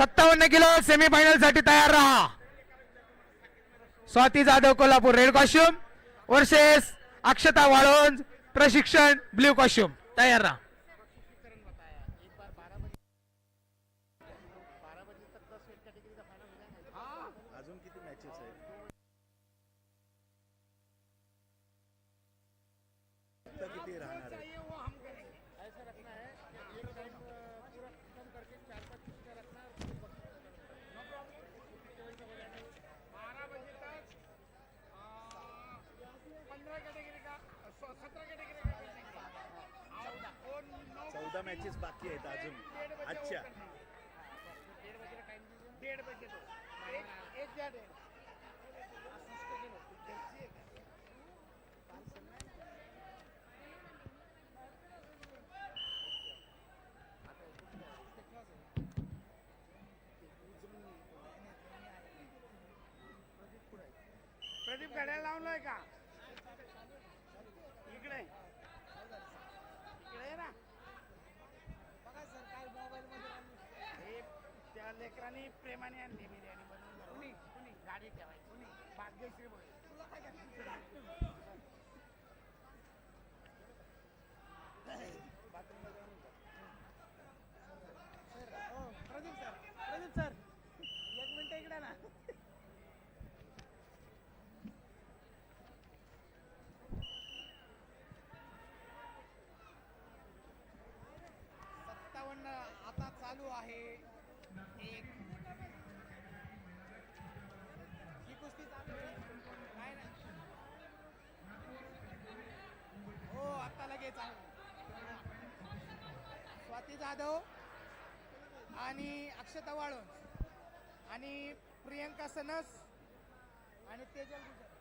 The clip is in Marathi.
सत्तावन्न किलो सेमीफायनलसाठी तयार राहा. Swati Jadhav Kolhapur red costume versus Akshata Walwanj प्रशिक्षण ब्ल्यू कॉस्ट्युम तयार राहा. अजून किती मॅचेस आहेत? चौदा मॅचेस बाकी आहेत अजून. अच्छा. प्रदीप घड्याला लावलाय का? इकडे. इकडे ना. हे त्या लेकरांनी प्रेमाने आणली बिर्याणी बनवून. कुणी? कुणी? गाडी ठेवायची. कुणी? भाग्यश्री बोल तुला काय करायचं? बाथरूमला जाऊन ये. हो, प्रदीप सर प्रदीप सर एक मिनिट इकडे ना सत्तावन्न चालू आहे. एक. ही कुस्ती चालू आहे. ना हो आता लगेच स्वाती जाधव आणि अक्षता वाळून आणि प्रियंका सनस आणि तेजल गुजर.